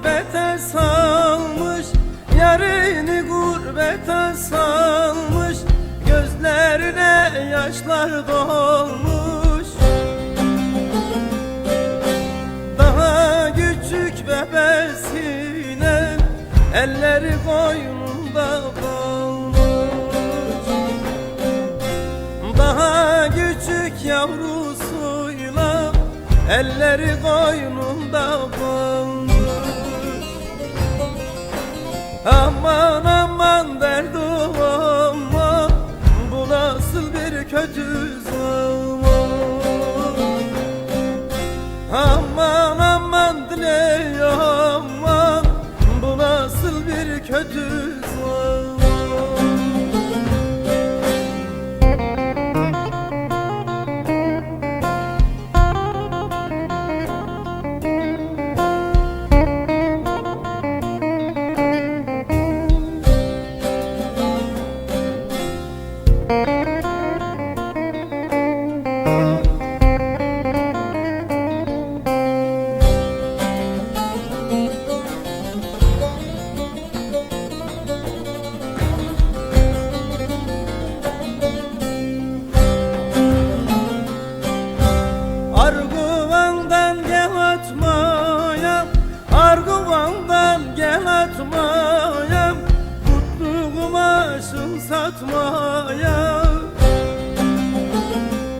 gurbete salmış Yarini gurbete salmış Gözlerine yaşlar dolmuş. Daha küçük bebesine Elleri koynunda kalmış. Daha küçük yavrusuyla Elleri koynunda Aman aman derdim aman. Bu nasıl bir zaman? Aman aman diley aman. Bu nasıl bir kötü yatmaya